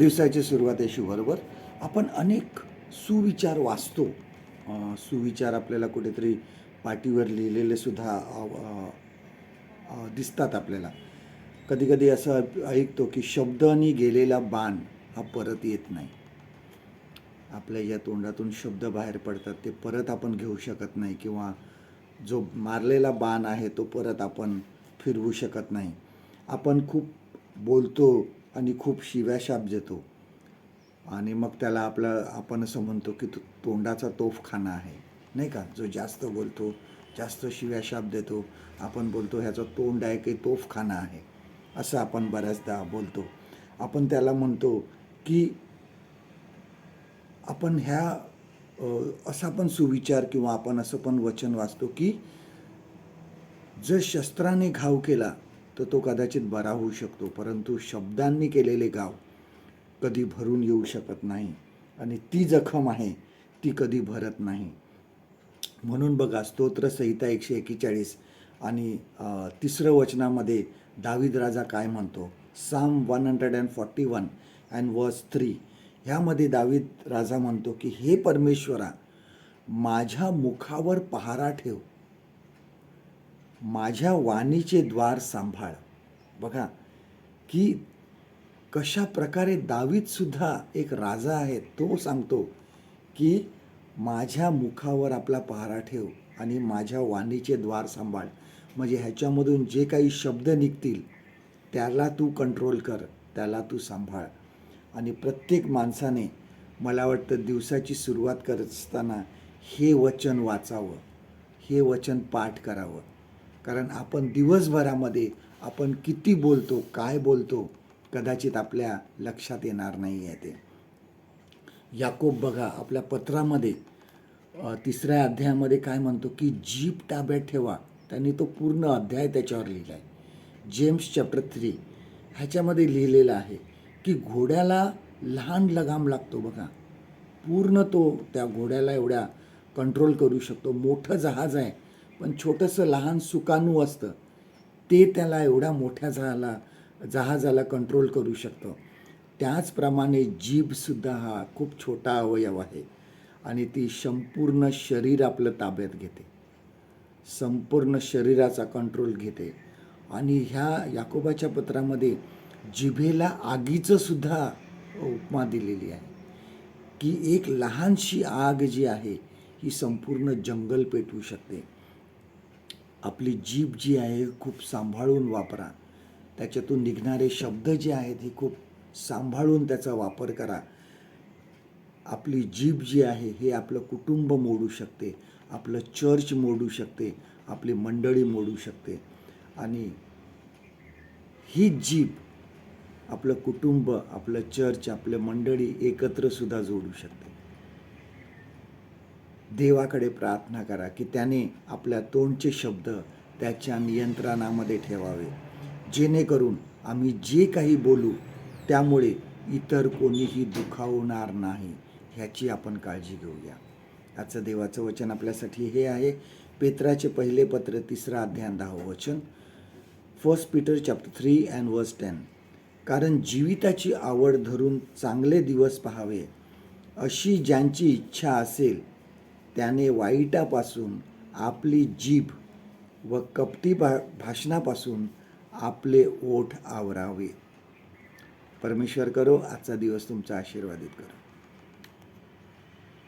दिवसाची सुरुवात बरोबर आपण अनेक सुविचार वाचतो. सुविचार आपल्याला कुठेतरी पाटीवर लिहिलेले सुद्धा दिसतात आपल्याला. कधीकधी असं ऐकतो की शब्दांनी गेलेला बाण हा परत येत नाही. आपल्या या तोंडातून शब्द बाहेर पडतात ते परत आपण घेऊ शकत नाही किंवा जो मारलेला बाण आहे तो परत आपण फिरवू शकत नाही. आपण खूप बोलतो आणि खूप शिव्याशाप देतो. आणि मग त्याला आपलं आपण असं म्हणतो की तो तोंडाचा तोफखाना आहे. नाही का? जो जास्त बोलतो जास्त शिव्याशाप देतो. आपण बोलतो ह्याचं तोंड आहे की तोफखाना आहे. असं आपण बऱ्याचदा बोलतो. आपण त्याला म्हणतो की आपण ह्या असा पण सुविचार किंवा आपण असं पण वचन वाचतो की जर शस्त्राने घाव केला तर तो कदाचित बरा होऊ शकतो. परंतु शब्दांनी केलेले गाव कधी भरून येऊ शकत नाही आणि ती जखम आहे ती कधी भरत नाही. म्हणून बघा स्तोत्रसंहिता एकशे एकेचाळीस आणि तिसरं वचनामध्ये दावीद राजा काय म्हणतो? Psalm one hundred and forty one and verse three. ह्यामध्ये दावीद राजा म्हणतो की हे परमेश्वरा माझ्या मुखावर पहारा ठेव. माझ्या वाणीचे द्वार सांभाळ. बघा की कशा प्रकारे दावीतसुद्धा एक राजा आहे तो सांगतो की माझ्या मुखावर आपला पहारा ठेव आणि माझ्या वाणीचे द्वार सांभाळ. म्हणजे ह्याच्यामधून जे काही शब्द निघतील त्याला तू कंट्रोल कर त्याला तू सांभाळ. आणि प्रत्येक माणसाने मला वाटतं दिवसाची सुरुवात करत असताना हे वचन वाचावं हे वचन पाठ करावं. कारण आपण दिवसभरामध्ये आपण किती बोलतो काय बोलतो कदाचित आपल्या लक्षात येणार नाही आहे ते. याकोब बघा आपल्या पत्रामध्ये तिसऱ्या अध्यायामध्ये काय म्हणतो की जीप ताब्यात ठेवा. त्यांनी तो पूर्ण अध्याय त्याच्यावर लिहिला आहे. James chapter three. ह्याच्यामध्ये लिहिलेलं आहे की घोड्याला लहान लगाम लागतो बघा. पूर्ण तो त्या घोड्याला एवढ्या कंट्रोल करू शकतो. मोठं जहाज आहे. पण छोटंसं लहान सुकानू असतं ते त्याला एवढ्या मोठ्या जहाला जहाजाला कंट्रोल करू शकतं. त्याचप्रमाणे जीभसुद्धा हा खूप छोटा अवयव आहे आणि ती संपूर्ण शरीर आपलं ताब्यात घेते. संपूर्ण शरीराचा कंट्रोल घेते. आणि ह्या याकोबाच्या पत्रामध्ये जिभेला आगीचं सुद्धा उपमा दिलेली आहे. की एक लहानशी आग जी आहे ही संपूर्ण जंगल पेटवू शकते. आपली जीभ जी आहे खूप सांभाळून वापरा. त्याच्यातून निघणारे शब्द जे आहेत हे खूप सांभाळून त्याचा वापर करा. आपली जीभ जी आहे हे आपलं कुटुंब मोडू शकते आपलं चर्च मोडू शकते आपली मंडळी मोडू शकते. आणि ही जीभ आपलं कुटुंब आपलं चर्च आपलं मंडळी एकत्र सुद्धा जोडू शकते. देवाकडे प्रार्थना करा की त्याने आपल्या तोंडचे शब्द त्याच्या नियंत्रणामध्ये ठेवावे. जेणेकरून आम्ही जे काही बोलू त्यामुळे इतर कोणीही दुखावणार नाही ह्याची आपण काळजी घेऊया. आजचं देवाचं वचन आपल्यासाठी हे आहे. पेत्राचे पहिले पत्र तिसरा अध्याय दहावं वचन. First Peter chapter three and verse ten कारण जीविताची आवड धरून चांगले दिवस पाहावे अशी ज्यांची इच्छा असेल त्याने वाईटापासून आपली जीभ व कपटी भा भाषणापासून आपले ओठ आवरावे. परमेश्वर करो आजचा दिवस तुमचा आशीर्वादित करो.